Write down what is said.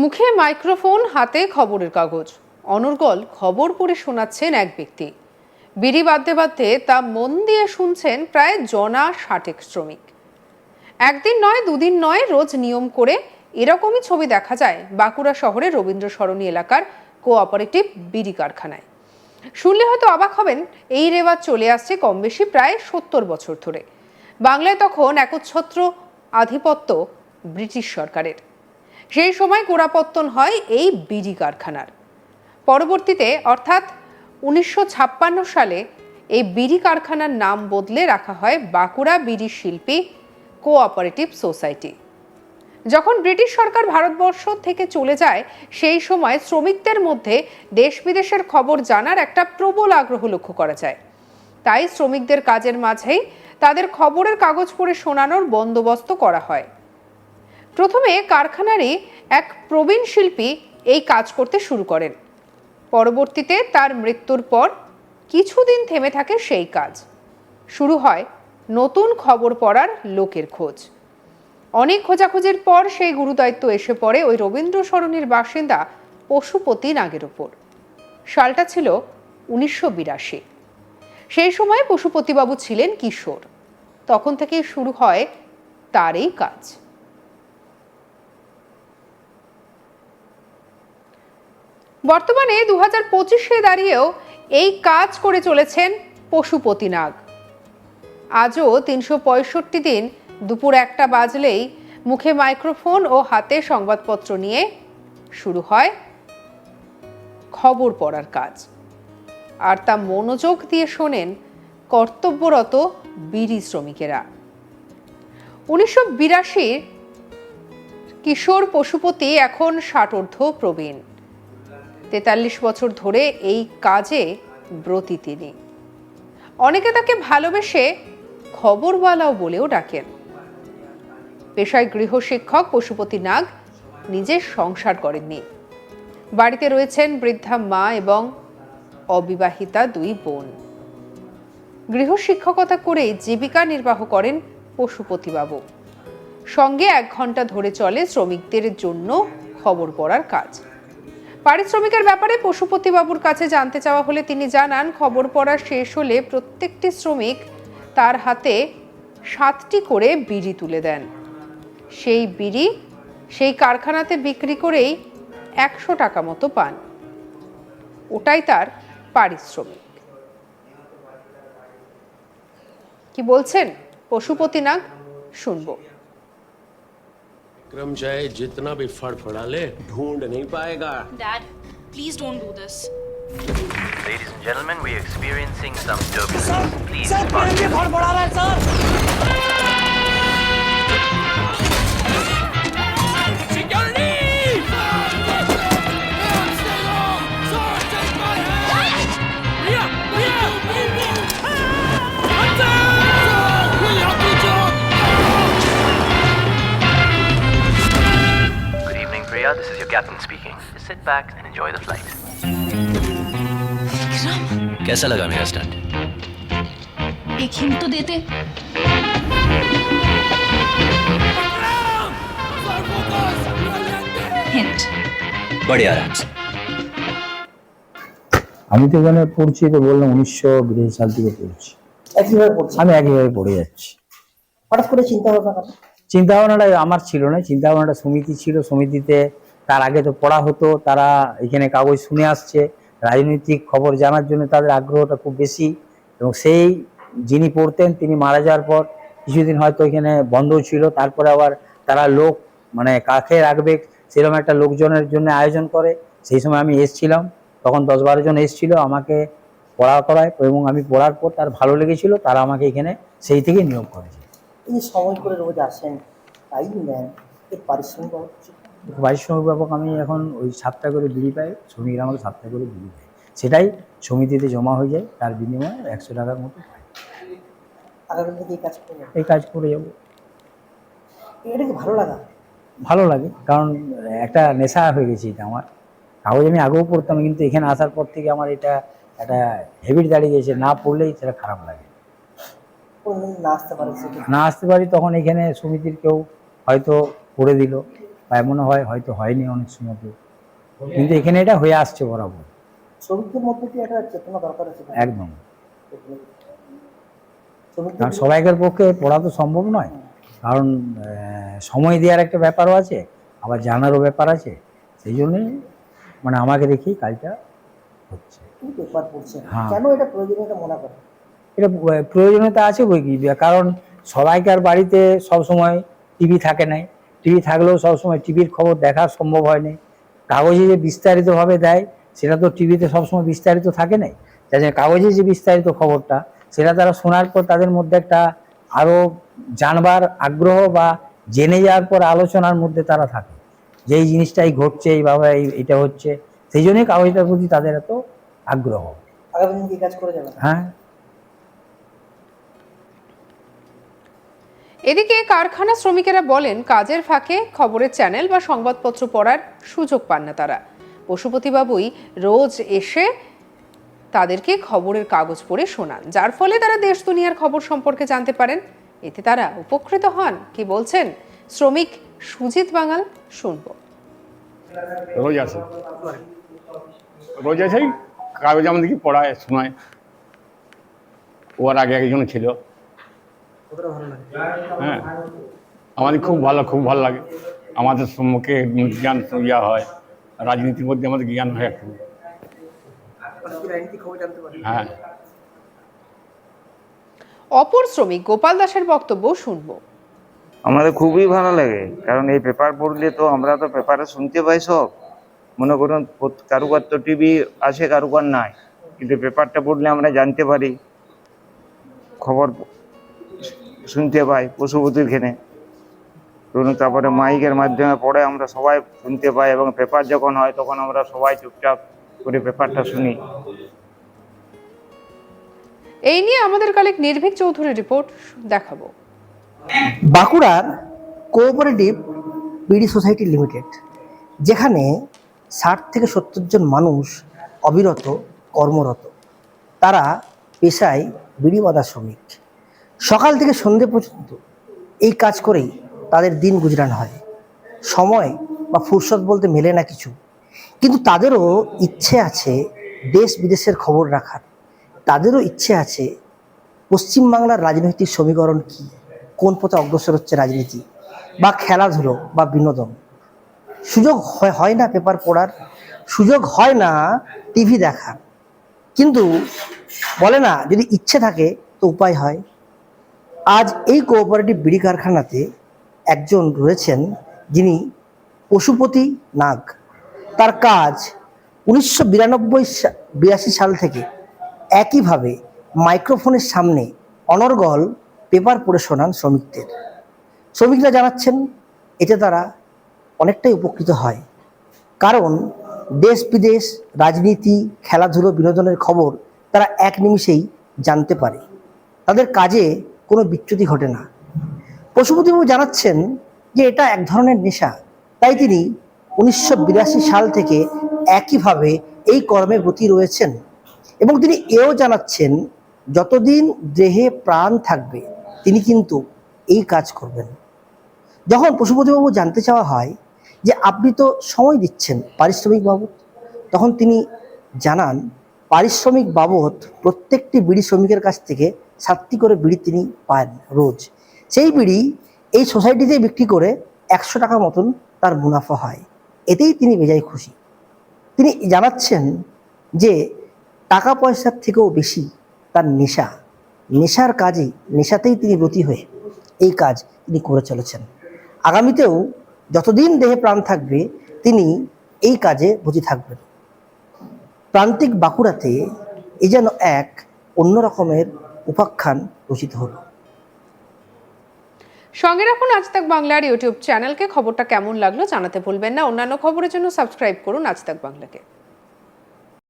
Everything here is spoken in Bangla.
মুখে মাইক্রোফোন, হাতে খবরের কাগজ। অনর্গল খবর পড়ে শোনাচ্ছেন এক ব্যক্তি। বিড়ি বাঁধতে বাঁধতে তা মন দিয়ে শুনছেন প্রায় জনা ষাটেক শ্রমিক। একদিন নয়, দুদিন নয়, রোজ নিয়ম করে এরকমই ছবি দেখা যায় বাঁকুড়া শহরের রবীন্দ্র সরণী এলাকার কোঅপারেটিভ বিড়ি কারখানায়। শুনলে হয়তো অবাক হবেন, এই রেওয়াজ চলে আসছে কম বেশি প্রায় সত্তর বছর ধরে। বাংলায় তখন একচ্ছত্র আধিপত্য ব্রিটিশ সরকারের। সেই সময় গোড়াপত্তন হয় এই বিড়ি কারখানার। পরবর্তীতে, অর্থাৎ উনিশশো ছাপ্পান্ন সালে এই বিড়ি কারখানার নাম বদলে রাখা হয় বাঁকুড়া বিড়ি শিল্পী কোঅপারেটিভ সোসাইটি যখন ব্রিটিশ সরকার ভারতবর্ষ থেকে চলে যায়, সেই সময় শ্রমিকদের মধ্যে দেশ বিদেশের খবর জানার একটা প্রবল আগ্রহ লক্ষ্য করা যায়। তাই শ্রমিকদের কাজের মাঝেই তাদের খবরের কাগজ পড়ে শোনানোর বন্দোবস্ত করা হয়। প্রথমে কারখানারই এক প্রবীণ শিল্পী এই কাজ করতে শুরু করেন। পরবর্তীতে তার মৃত্যুর পর কিছুদিন থেমে থাকে সেই কাজ। শুরু হয় নতুন খবর পড়ার লোকের খোঁজ। অনেক খোঁজাখুঁজির পর সেই গুরুদায়িত্ব এসে পড়ে ওই রবীন্দ্র সরণির বাসিন্দা পশুপতি নাগের ওপর। সালটা ছিল উনিশশো বিরাশি। সেই সময় পশুপতিবাবু ছিলেন কিশোর। তখন থেকেই শুরু হয় তার এই কাজ। বর্তমানে দু হাজার পঁচিশে দাঁড়িয়েও এই কাজ করে চলেছেন পশুপতি নাগ আজও তিনশো পঁয়ষট্টি দিন দুপুর একটা বাজলেই মুখে মাইক্রোফোন ও হাতে সংবাদপত্র নিয়ে শুরু হয় খবর পড়ার কাজ। আর তা মনোযোগ দিয়ে শোনেন কর্তব্যরত বিড়ি শ্রমিকেরা। উনিশশো বিরাশির কিশোর পশুপতি এখন ষাটোর্ধ প্রবীণ। তেতাল্লিশ বছর ধরে এই কাজে ব্রতী তিনি। অনেকে তাকে ভালোবেসে খবরওয়ালাও বলেও ডাকেন। পেশায় গৃহশিক্ষক পশুপতি নাগ নিজের সংসার করেননি। বাড়িতে রয়েছেন বৃদ্ধা মা এবং অবিবাহিতা দুই বোন। গৃহশিক্ষকতা করে জীবিকা নির্বাহ করেন পশুপতিবাবু। সঙ্গে এক ঘণ্টা ধরে চলে শ্রমিকদের জন্য খবর পড়ার কাজ। পারিশ্রমিকের ব্যাপারে পশুপতিবাবুর কাছে জানতে চাওয়া হলে তিনি জানান, খবর পড়া শেষ হলে প্রত্যেকটি শ্রমিক তার হাতে সাতটি করে বিড়ি তুলে দেন। সেই বিড়ি সেই কারখানাতে বিক্রি করেই একশো টাকা মতো পান। ওটাই তার পারিশ্রমিক। কি বলছেন? পশুপতি নাগ, শুনব। विक्रम चाहे जितना भी फड़फड़ा ले ढूंढ नहीं पाएगा Dad, please don't do this. Ladies and gentlemen, we are experiencing some turbulence. Please sir fasten PNG फड़ पड़ा रहा है sir This is your captain speaking. Just sit back and enjoy the flight. कैसा लगा मेरा स्टंट एक हिंट तो देते हिंट बड़े आराम से আমি তো এখানে পড়ছি তো বললাম উনিশশো বিরাশি সাল থেকে পড়ছি একইভাবে পড়ছে আমি একইভাবে পড়ে যাচ্ছি হঠাৎ করে চিন্তা ভাবনা করো চিন্তা ভাবনাটা আমার ছিল না চিন্তা ভাবনাটা সমিতি ছিল সমিতিতে তার আগে তো পড়া হতো, তারা এখানে কাগজ শুনে আসছে, রাজনৈতিক খবর জানার জন্য তাদের আগ্রহটা খুব বেশি এবং সেই যিনি পড়তেন তিনি মারা যাওয়ার পর কিছুদিন হয়তো এখানে বন্ধ ছিল, তারপরে আবার তারা লোক মানে কাকে রাখবে, সেরকম একটা লোকজনের জন্য আয়োজন করে, সেই সময় আমি এসছিলাম, তখন দশ বারো জন এসছিল আমাকে পড়া করায় এবং আমি পড়ার পর তার ভালো লেগেছিল, তারা আমাকে এখানে সেই থেকেই নিয়োগ করেছে। যে সময় করে রোজ আসেন, তাই নেন, এর পারিশ্রমিক বাবদ কিছু? পারিশ্রমিক ব্যাপক আমি এখন ওই সাতটা করে বিড়ি পাই শ্রমিকরা আমাকে সাতটা করে বিড়ি দেয়। সেটাই সমিতিতে জমা হয়ে যায় তার বিনিময়ে একশো টাকার মতো পাই। এই কাজ করে যাব। ভালো লাগা? ভালো লাগে কারণ একটা নেশা হয়ে গেছে এটা আমার। কাগজ আমি আগেও পড়তাম কিন্তু এখানে আসার পর থেকে আমার এটা একটা হেবিট দাঁড়িয়ে গেছে না পড়লেই সেটা খারাপ লাগে। না আসতে না আসতে পারি তখন এখানে সমিতির কেউ হয়তো করে দিল। বা এমনও হয় হয়তো হয়নি অনেক সময়। কিন্তু এখানে এটা হয়ে আসছে বরাবর। শ্রমিকদের মধ্যে কি একটা চেতনা দরকার আছে একদম। কারণ সবাইকার পক্ষে পড়া তো সম্ভব নয়। কারণ সময় দেওয়ার একটা ব্যাপারও আছে আবার জানারও ব্যাপার আছে। সেই জন্যই মানে আমাকে দেখি কাজটা হচ্ছে। হ্যাঁ। কেন এটা প্রয়োজনীয়তা মনে এটা প্রয়োজনীয়তা আছে বই কি? কারণ সবাইকার বাড়িতে সব সময় টিভি থাকে নাই। টিভি থাকলেও সবসময় টিভির খবর দেখা সম্ভব হয় না কাগজে যে বিস্তারিতভাবে দেয় সেটা তো টিভিতে সবসময় বিস্তারিত থাকে নাই। যার জন্য কাগজে যে বিস্তারিত খবরটা সেটা তারা শোনার পর তাদের মধ্যে একটা আরও জানবার আগ্রহ বা জেনে যাওয়ার পর আলোচনার মধ্যে তারা থাকে। যে এই জিনিসটাই ঘটছে এইভাবে এই- এটা হচ্ছে সেই জন্যই কাগজটার প্রতি তাদের এত আগ্রহ। হ্যাঁ। এদিকে কারখানা শ্রমিকেরা বলেন, কাজের ফাঁকে খবরের চ্যানেল বা সংবাদপত্র পড়ার সুযোগ পান না তারা। পশুপতিবাবুই রোজ এসে তাদেরকে খবরের কাগজ পড়ে শোনান, যার ফলে তারা দেশ দুনিয়ার খবর সম্পর্কে জানতে পারেন। এতে তারা উপকৃত হন। কি বলছেন? শ্রমিক সুজিত বাঙাল, শুনব। রোজ আসে। রোজ এসেই কাগজ আমাদেরকে পড়ায়, শোনায়। ওর আগে একজন ছিল। হ্যাঁ। আমাদের খুব ভালো খুব ভালো লাগে। আমাদের সম্মুখে জ্ঞান ইয়া হয়। রাজনীতির মধ্যে আমাদের জ্ঞান হয় একটু। হ্যাঁ। অপর শ্রমিক গোপাল দাসের বক্তব্য শুনব। আমাদের খুবই ভালো লাগে। কারণ এই পেপার পড়লে তো আমরা তো পেপারে শুনতে পাই সব। মনে করুন কারুকার তো টিভি আছে কারুকার নাই। কিন্তু পেপারটা পড়লে আমরা জানতে পারি। খবর শুনতে পাই পশুপতির ঘেনে। তারপরে মাইকের মাধ্যমে পড়ে আমরা সবাই শুনতে পাই এবং পেপার যখন হয় তখন আমরা সবাই চুপচাপ করে পেপারটা শুনি। এই নিয়ে আমাদের কালেক নির্ভীক চৌধুরীর রিপোর্ট দেখাবো। বাঁকুড়ার কোঅপারেটিভ বিডি সোসাইটি লিমিটেড যেখানে ষাট থেকে সত্তর জন মানুষ অবিরত কর্মরত। তারা পেশায় বিড়ি বাঁধা শ্রমিক। সকাল থেকে সন্ধে পর্যন্ত এই কাজ করেই তাদের দিন গুজরান হয়। সময় বা ফুরসত বলতে মেলে না কিছু। কিন্তু তাদেরও ইচ্ছে আছে দেশ বিদেশের খবর রাখার। তাদেরও ইচ্ছে আছে পশ্চিমবাংলার রাজনৈতিক সমীকরণ কি? কোন পথে অগ্রসর হচ্ছে রাজনীতি? বা খেলাধুলো বা বিনোদন? সুযোগ হয় হয় না পেপার পড়ার? সুযোগ হয় না টিভি দেখার। কিন্তু বলে না, যদি ইচ্ছে থাকে তো উপায় হয়। আজ এই কোঅপারেটিভ বিড়ি কারখানাতে একজন রয়েছেন যিনি পশুপতি নাগ। তার কাজ উনিশশো বিরানব্বই বিরাশি সাল থেকে একইভাবে মাইক্রোফোনের সামনে অনর্গল পেপার পড়ে শোনান শ্রমিকদের। শ্রমিকরা জানাচ্ছেন, এতে তারা অনেকটাই উপকৃত হয়। কারণ দেশ বিদেশ রাজনীতি, খেলাধুলো, বিনোদনের খবর তারা এক নিমিষেই জানতে পারে। তাদের কাজে কোনো বিচ্যুতি ঘটে না। পশুপতিবাবু জানাচ্ছেন যে এটা এক ধরনের নেশা। তাই তিনি উনিশশো বিরাশি সাল থেকে একইভাবে এই কর্মে ব্রতী রয়েছেন এবং তিনি এও জানাচ্ছেন, যতদিন দেহে প্রাণ থাকবে, তিনি কিন্তু এই কাজ করবেন। যখন পশুপতিবাবু জানতে চাওয়া হয় যে আপনি তো সময় দিচ্ছেন পারিশ্রমিক বাবদ, তখন তিনি জানান, পারিশ্রমিক বাবদ প্রত্যেকটি বিড়ি শ্রমিকের কাছ থেকে সাতটি করে বিড়ি তিনি পান রোজ। সেই বিড়ি এই সোসাইটিতে বিক্রি করে একশো টাকা মতন তার মুনাফা হয়। এতেই তিনি বেজায় খুশি। তিনি জানাচ্ছেন যে টাকা পয়সার থেকেও বেশি তার নেশা। নেশার কাজে, নেশাতেই তিনি ব্রতী হয়ে এই কাজ তিনি করে চলেছেন। আগামীতেও যতদিন দেহে প্রাণ থাকবে, তিনি এই কাজে ব্রতী থাকবেন। প্রান্তিক বাঁকুড়াতে এ যেন এক অন্য রকমের উপাখ্যান রচিত হলো। সঙ্গে রাখুন আজ তাক বাংলার ইউটিউব চ্যানেলকে। খবরটা কেমন লাগল জানাতে ভুলবেন না। অন্যান্য খবরের জন্য সাবস্ক্রাইব করুন আজ তাক বাংলাকে।